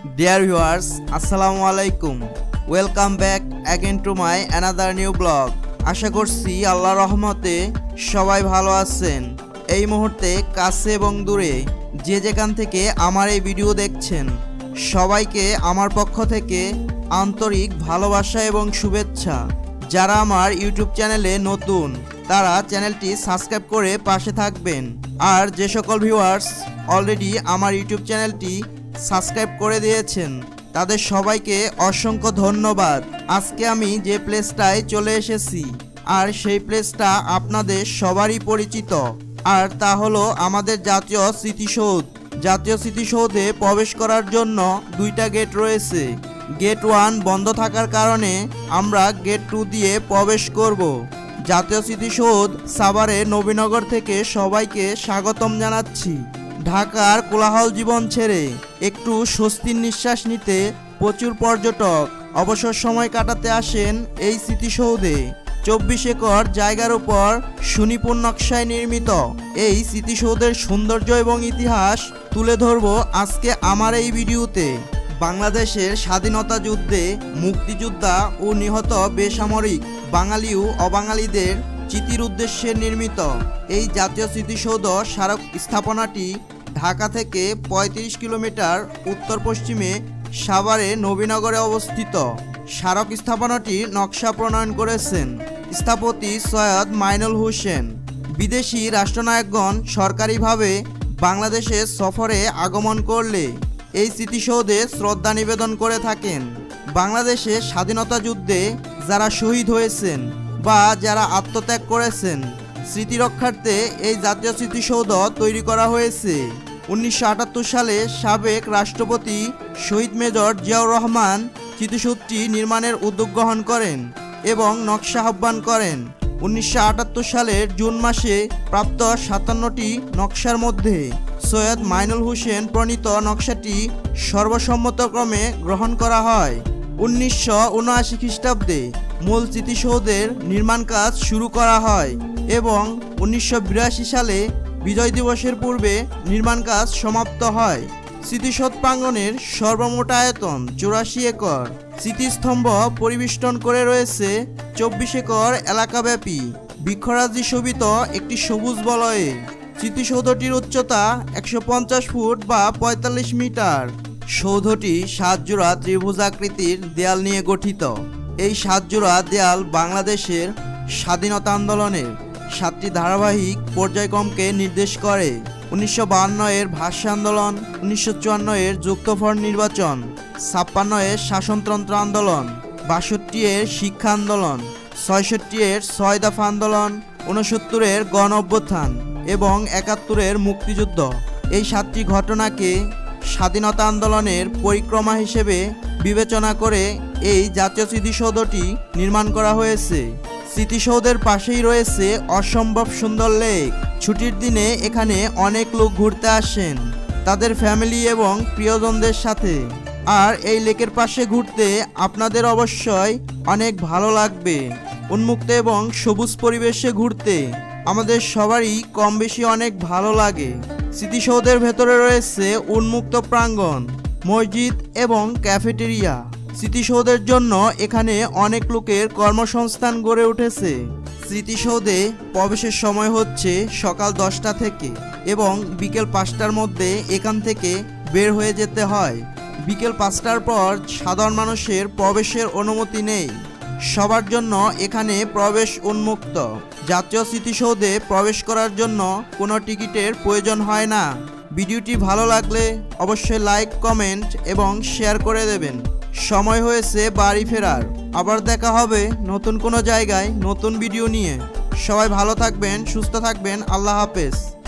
Deer viewers আসসালামু আলাইকুম। Welcome back again to my another new blog আশা করছি আল্লাহ রহমতে সবাই ভালো আছেন। এই মুহূর্তে কাছে এবং দূরে যে যেখান থেকে আমার এই ভিডিও দেখছেন, সবাইকে আমার পক্ষ থেকে আন্তরিক ভালোবাসা এবং শুভেচ্ছা। যারা আমার ইউটিউব চ্যানেলে নতুন, তারা চ্যানেলটি সাবস্ক্রাইব করে পাশে থাকবেন। আর যে সকল ভিউয়ার্স অলরেডি আমার ইউটিউব চ্যানেলটি সাবস্ক্রাইব করে দিয়েছেন। তাদের সবাইকে অসংখ্য ধন্যবাদ। আজকে আমি যে প্লেসটায় চলে এসেছি, আর সেই প্লেসটা আপনাদের সবারই পরিচিত। আর তা হলো আমাদের জাতীয় স্মৃতিসৌধ। জাতীয় স্মৃতিসৌধে প্রবেশ করার জন্য দুইটা গেট রয়েছে। গেট ওয়ান বন্ধ থাকার কারণে আমরা গেট টু দিয়ে প্রবেশ করব। জাতীয় স্মৃতিসৌধ সাভারে নবীনগর থেকে সবাইকে স্বাগতম জানাচ্ছি। ঢাকার কোলাহল জীবন ছেড়ে একটু স্বস্তির নিঃশ্বাস নিতে প্রচুর পর্যটক অবসর সময় কাটাতে আসেন এই স্মৃতিসৌধে। চব্বিশ একর জায়গার উপর সুনিপুণ নকশায় নির্মিত এই স্মৃতিসৌধের সৌন্দর্য এবং ইতিহাস তুলে ধরব আজকে আমার এই ভিডিওতে। বাংলাদেশের স্বাধীনতা যুদ্ধে মুক্তিযোদ্ধা ও নিহত বেসামরিক বাঙালি ও অবাঙালিদের চিতির উদ্দেশ্যে নির্মিত। এই জাতীয় স্মৃতিসৌধ স্মারক স্থাপনাটি ঢাকা থেকে ৩৫ কিলোমিটার উত্তর পশ্চিমে সাভারে নবীনগরে অবস্থিত। স্মারক স্থাপনাটি নকশা প্রণয়ন করেছেন স্থপতি সৈয়দ মাইনুল হোসেন। বিদেশি রাষ্ট্রনায়কগণ সরকারিভাবে বাংলাদেশে সফরে আগমন করলে এই স্মৃতিসৌধে শ্রদ্ধা নিবেদন করে থাকেন। বাংলাদেশে স্বাধীনতা যুদ্ধে যারা শহীদ হয়েছেন বা যারা আত্মত্যাগ করেছেন স্মৃতি রক্ষার্থে এই জাতীয় স্মৃতিসৌধ তৈরি করা হয়েছে। উনিশশো আটাত্তর সালে সাবেক রাষ্ট্রপতি শহীদ মেজর জিয়াউর রহমান স্মৃতিসৌধটি নির্মাণের উদ্যোগ গ্রহণ করেন এবং নকশা আহ্বান করেন। উনিশশো আটাত্তর সালের জুন মাসে প্রাপ্ত সাতান্নটি নকশার মধ্যে সৈয়দ মাইনুল হোসেন প্রণীত নকশাটি সর্বসম্মতক্রমে গ্রহণ করা হয়। উনিশশো উনআশি খ্রিস্টাব্দে মূল স্মৃতিসৌধের নির্মাণ কাজ শুরু করা হয় এবং উনিশশো বিরাশি সালে বিজয় দিবসের পূর্বে নির্মাণ কাজ সমাপ্ত হয়। স্মৃতিসৌধ প্রাঙ্গনের সর্বমোট আয়তন চুরাশি একর। স্মৃতিস্তম্ভ পরিবেষ্টন করে রয়েছে চব্বিশ একর এলাকাব্যাপী। বৃক্ষরাজি শোভিত একটি সবুজ বলয়ে। স্মৃতিসৌধটির উচ্চতা একশো পঞ্চাশ ফুট বা পঁয়তাল্লিশ মিটার। সৌধটি সাতজোড়া ত্রিভুজাকৃতির দেয়াল নিয়ে গঠিত। এই সাতজোড়া দেয়াল বাংলাদেশের স্বাধীনতা আন্দোলনের সাতটি ধারাবাহিক পর্যায়ক্রমকে নির্দেশ করে। উনিশশো এর ভাষ্য আন্দোলন, উনিশশো চুয়ান্ন এর যুক্তফর নির্বাচন ছাপ্পান্ন এর শাসনতন্ত্র আন্দোলন বাষট্টি এর শিক্ষা আন্দোলন ছয়ষট্টি এর ছয় দফা আন্দোলন উনসত্তরের গণ অভ্যুত্থান এবং একাত্তরের মুক্তিযুদ্ধ। এই সাতটি ঘটনাকে স্বাধীনতা আন্দোলনের পরিক্রমা হিসেবে বিবেচনা করে এই জাতীয় স্মৃতিসৌধটি নির্মাণ করা হয়েছে। স্মৃতিসৌধের পাশেই রয়েছে অসম্ভব সুন্দর লেক। ছুটির দিনে এখানে অনেক লোক ঘুরতে আসেন, তাদের ফ্যামিলি এবং প্রিয়জনদের সাথে। আর এই লেকের পাশে ঘুরতে আপনাদের অবশ্যই অনেক ভালো লাগবে। উন্মুক্ত এবং সবুজ পরিবেশে ঘুরতে আমাদের সবারই কম বেশি অনেক ভালো লাগে। স্মৃতিসৌধের ভেতরে রয়েছে উন্মুক্ত প্রাঙ্গণ, মসজিদ এবং ক্যাফেটেরিয়া। স্মৃতিসৌধের জন্য এখানে অনেক লোকের কর্মসংস্থান গড়ে উঠেছে। স্মৃতিসৌধে প্রবেশের সময় হচ্ছে সকাল দশটা থেকে এবং বিকেল পাঁচটার মধ্যে এখান থেকে বের হয়ে যেতে হয়। বিকেল পাঁচটার পর সাধারণ মানুষের প্রবেশের অনুমতি নেই। সবার জন্য এখানে প্রবেশ উন্মুক্ত। জাতীয় স্মৃতিসৌধে প্রবেশ করার জন্য কোনো টিকিটের প্রয়োজন হয় না। ভিডিওটি ভালো লাগলে অবশ্যই লাইক, কমেন্ট এবং শেয়ার করে দেবেন। সময় হয়েছে বাড়ি ফেরার। আবার দেখা হবে নতুন কোনো জায়গায় নতুন ভিডিও নিয়ে। সবাই ভালো থাকবেন, সুস্থ থাকবেন, আল্লাহ হাফেজ।